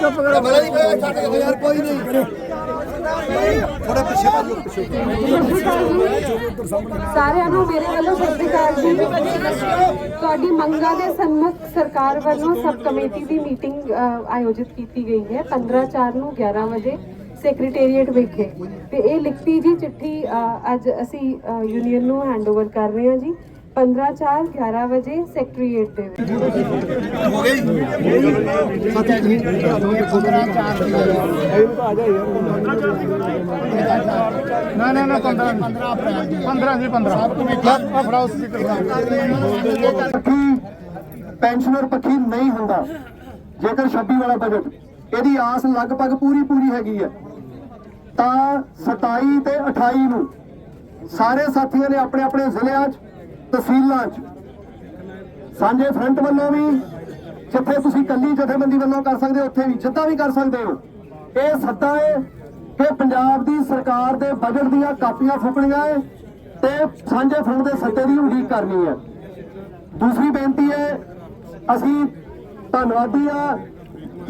ਚੁੱਪ ਕਰੋ ਬੜਾ ਨਹੀਂ ਕੋਈ ਛੱਡ ਕੇ ਯਾਰ ਕੋਈ ਨਹੀਂ ਥੋੜਾ ਪਿੱਛੇ ਕਰ ਪਿੱਛੇ ਸਾਰਿਆਂ ਨੂੰ ਮੇਰੇ ਵੱਲੋਂ ਸਤਿ ਸ਼੍ਰੀ ਅਕਾਲ ਜੀ। ਤੁਹਾਡੀ ਮੰਗਾਂ ਦੇ ਸਨਮੁਖ ਸਰਕਾਰ ਵੱਲੋਂ ਸਬ ਕਮੇਟੀ ਦੀ ਮੀਟਿੰਗ ਆਯੋਜਿਤ ਕੀਤੀ ਗਈ ਹੈ 15 4 ਨੂੰ 11 ਵਜੇ ਸੈਕਟਰੀਏਟ ਵਿਖੇ। ਤੇ ਇਹ ਲਿਖਤੀ ਜੀ ਚਿੱਠੀ ਅੱਜ ਅਸੀਂ ਯੂਨੀਅਨ ਨੂੰ ਹੈਂਡਓਵਰ ਕਰ ਰਹੇ ਹਾਂ ਜੀ। 15 4 11 ਵਜੇ ਸੈਕਟਰੀਏਟ ਦੇ ਵਿੱਚ। ਹੋ ਗਈ ਸਤਿਆ ਜੀ ਨਾ ਨਾ ਨਾ 15 15 ਅਪ੍ਰੈਲ ਦੀ 15 ਜੀ 15 ਆ ਫੜਾਓ ਸਪੀਕਰ ਫੜਾਓ ਪੱਖੀ ਪੈਨਸ਼ਨਰ ਪੱਖੀ ਨਹੀਂ ਹੁੰਦਾ। ਜੇਕਰ 26 ਵਾਲਾ ਬਜਟ ਇਹਦੀ ਆਸ ਲਗਭਗ ਪੂਰੀ ਪੂਰੀ ਹੈਗੀ ਹੈ ਤਾਂ 27 ਤੇ 28 ਨੂੰ ਸਾਰੇ ਸਾਥੀਆਂ ਨੇ ਆਪਣੇ ਆਪਣੇ ਜ਼ਿਲ੍ਹਿਆਂ 'ਚ ਤਹਿਸੀਲਾਂ 'ਚ। ਸਾਂਝੇ ਫਰੰਟ ਵੱਲੋਂ ਵੀ, ਜਿੱਥੇ ਤੁਸੀਂ ਕੱਲੀ ਜਥੇਬੰਦੀ ਵੱਲੋਂ ਕਰ ਸਕਦੇ ਹੋ, ਉੱਥੇ ਵੀ ਜਿੱਦਾਂ ਵੀ ਕਰ ਸਕਦੇ ਹੋ। ਇਹ ਸੱਦਾ ਹੈ ਕਿ ਪੰਜਾਬ ਦੀ ਸਰਕਾਰ ਦੇ ਬਜਟ ਦੀਆਂ ਕਾਪੀਆਂ ਫੁਕਣੀਆਂ ਹੈ ਤੇ ਸਾਂਝੇ ਫਰੰਟ ਦੇ ਸੱਦੇ ਦੀ ਉਡੀਕ ਕਰਨੀ ਹੈ। ਦੂਸਰੀ ਬੇਨਤੀ ਹੈ, ਅਸੀਂ ਧੰਨਵਾਦੀ ਆ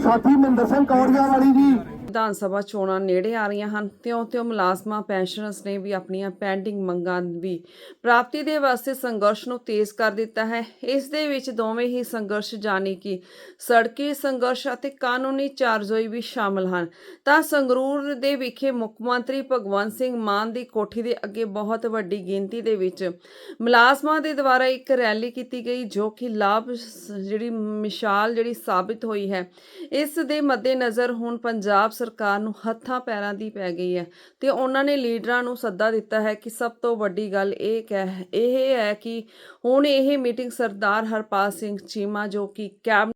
ਸਾਥੀ ਮਹਿੰਦਰ ਸਿੰਘ ਕੌੜੀਆ ਵਾਲੀ ਜੀ। ਵਿਧਾਨ ਸਭਾ ਚੋਣਾਂ ਨੇੜੇ ਆ ਰਹੀਆਂ ਹਨ। ਤਿਉਂ-ਤਿਉਂ ਮੁਲਾਜ਼ਮਾਂ, ਪੈਨਸ਼ਨਰਸ ਨੇ ਵੀ ਆਪਣੀਆਂ ਪੈਂਡਿੰਗ ਮੰਗਾਂ ਵੀ ਪ੍ਰਾਪਤੀ ਦੇ ਵਾਸਤੇ ਸੰਘਰਸ਼ ਨੂੰ ਤੇਜ਼ ਕਰ ਦਿੱਤਾ ਹੈ। ਇਸ ਦੇ ਵਿੱਚ ਦੋਵੇਂ ਹੀ ਸੰਘਰਸ਼ ਜਾਣੀ ਕਿ ਸੜਕੀ ਸੰਘਰਸ਼ ਅਤੇ ਕਾਨੂੰਨੀ ਚਾਰਜੋਈ ਵੀ ਸ਼ਾਮਲ ਹਨ। ਤਾਂ ਸੰਗਰੂਰ ਦੇ ਵਿਖੇ ਮੁੱਖ ਮੰਤਰੀ ਭਗਵੰਤ ਸਿੰਘ ਮਾਨ ਦੀ ਕੋਠੀ ਦੇ ਅੱਗੇ ਬਹੁਤ ਵੱਡੀ ਗਿਣਤੀ ਦੇ ਵਿੱਚ ਮੁਲਾਜ਼ਮਾਂ ਦੇ ਦੁਆਰਾ ਇੱਕ ਰੈਲੀ ਕੀਤੀ ਗਈ, ਜੋ ਕਿ ਲਾਭ ਜਿਹੜੀ ਮਿਸਾਲ ਜਿਹੜੀ ਸਾਬਿਤ ਹੋਈ ਹੈ। ਇਸ ਦੇ ਮੱਦੇਨਜ਼ਰ ਹੁਣ ਪੰਜਾਬ ਸਰਕਾਰ ਨੂੰ ਹੱਥਾਂ ਪੈਰਾਂ ਦੀ ਪੈ ਗਈ ਹੈ ਤੇ ਉਹਨਾਂ ਨੇ ਲੀਡਰਾਂ ਨੂੰ ਸੱਦਾ ਦਿੱਤਾ ਹੈ ਕਿ ਸਭ ਤੋਂ ਵੱਡੀ ਗੱਲ ਇਹ ਕਹਿ ਇਹ ਹੈ ਕਿ ਹੁਣ ਇਹ ਮੀਟਿੰਗ ਸਰਦਾਰ ਹਰਪਾਲ ਸਿੰਘ ਚੀਮਾ ਜੋ ਕਿ ਕੈਬ